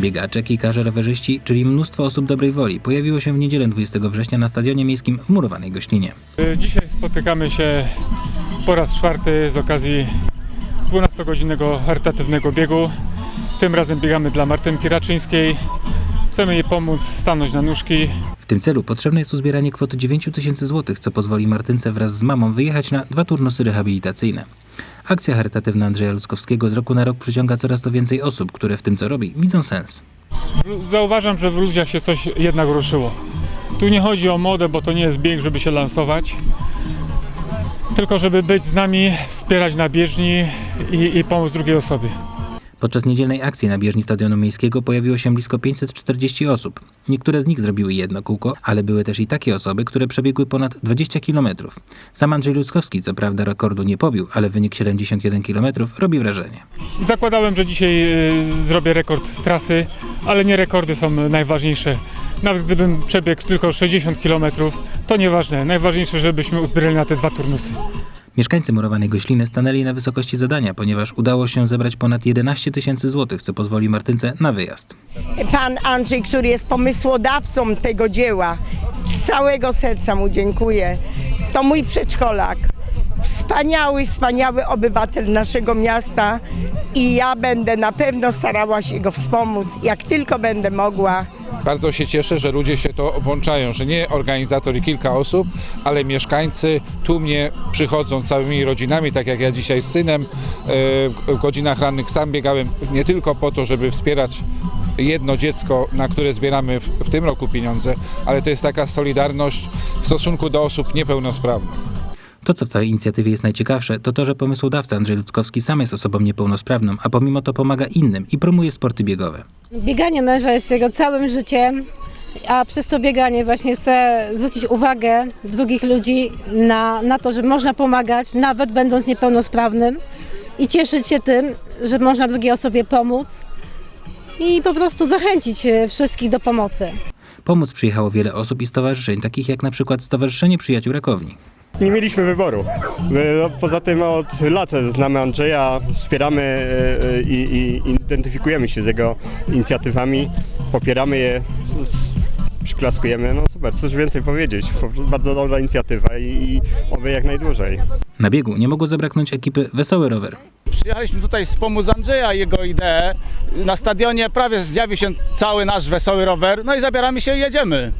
Biegacze, kikarze, rowerzyści, czyli mnóstwo osób dobrej woli pojawiło się w niedzielę 20 września na stadionie miejskim w murowanej Goślinie. Dzisiaj spotykamy się po raz czwarty z okazji 12-godzinnego charytatywnego biegu. Tym razem biegamy dla Martynki Raczyńskiej. Chcemy jej pomóc stanąć na nóżki. W tym celu potrzebne jest uzbieranie kwoty 9 tysięcy złotych, co pozwoli Martynce wraz z mamą wyjechać na dwa turnusy rehabilitacyjne. Akcja charytatywna Andrzeja Ludzkowskiego z roku na rok przyciąga coraz to więcej osób, które w tym co robi widzą sens. Zauważam, że w ludziach się coś jednak ruszyło. Tu nie chodzi o modę, bo to nie jest bieg, żeby się lansować, tylko żeby być z nami, wspierać na bieżni i, i pomóc drugiej osobie. Podczas niedzielnej akcji na bieżni Stadionu Miejskiego pojawiło się blisko 540 osób. Niektóre z nich zrobiły jedno kółko, ale były też i takie osoby, które przebiegły ponad 20 km. Sam Andrzej Ludzkowski co prawda rekordu nie pobił, ale wynik 71 km robi wrażenie. Zakładałem, że dzisiaj y, zrobię rekord trasy, ale nie rekordy są najważniejsze. Nawet gdybym przebiegł tylko 60 km, to nieważne. Najważniejsze, żebyśmy uzbierali na te dwa turnusy. Mieszkańcy murowanej Gośliny stanęli na wysokości zadania, ponieważ udało się zebrać ponad 11 tysięcy złotych, co pozwoli Martynce na wyjazd. Pan Andrzej, który jest pomysłodawcą tego dzieła, z całego serca mu dziękuję. To mój przedszkolak. Wspaniały, wspaniały obywatel naszego miasta i ja będę na pewno starała się go wspomóc, jak tylko będę mogła. Bardzo się cieszę, że ludzie się to włączają, że nie organizator i kilka osób, ale mieszkańcy tłumnie przychodzą całymi rodzinami, tak jak ja dzisiaj z synem. e, W godzinach rannych sam biegałem nie tylko po to, żeby wspierać jedno dziecko, na które zbieramy w, w tym roku pieniądze, ale to jest taka solidarność w stosunku do osób niepełnosprawnych. To, co w całej inicjatywie jest najciekawsze, to to, że pomysłodawca Andrzej Ludzkowski sam jest osobą niepełnosprawną, a pomimo to pomaga innym i promuje sporty biegowe. Bieganie męża jest jego całym życiem, a przez to bieganie właśnie chcę zwrócić uwagę drugich ludzi na, na to, że można pomagać, nawet będąc niepełnosprawnym i cieszyć się tym, że można drugiej osobie pomóc i po prostu zachęcić e, wszystkich do pomocy. Pomóc przyjechało wiele osób i stowarzyszeń, takich jak na przykład Stowarzyszenie Przyjaciół Rakowni. Nie mieliśmy wyboru. My, no, Poza tym od lat znamy Andrzeja, wspieramy e, e, i, i identyfikujemy się z jego inicjatywami, popieramy je, przyklaskujemy. No super, coś więcej powiedzieć. Bardzo dobra inicjatywa i, i oby jak najdłużej. Na biegu nie mogło zabraknąć ekipy Wesoły Rower. Przyjechaliśmy tutaj wspomóc Andrzeja i jego ideę. Na stadionie prawie zjawił się cały nasz wesoły rower, no i zabieramy się i jedziemy.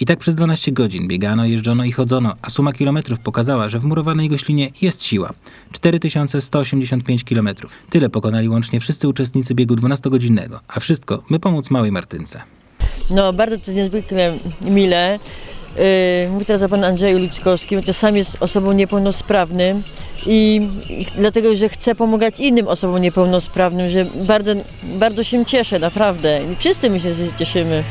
I tak przez 12 godzin biegano, jeżdżono i chodzono, a suma kilometrów pokazała, że w murowanej Goślinie jest siła. 4185 kilometrów. Tyle pokonali łącznie wszyscy uczestnicy biegu 12-godzinnego, a wszystko, by pomóc małej Martynce. No, bardzo to jest niezwykle mile. Yy, Mówię teraz o panu Andrzeju Ludzkowskim, to sam jest osobą niepełnosprawnym i, i dlatego, że chce pomagać innym osobom niepełnosprawnym, że bardzo, bardzo się cieszę, naprawdę. I wszyscy że się cieszymy.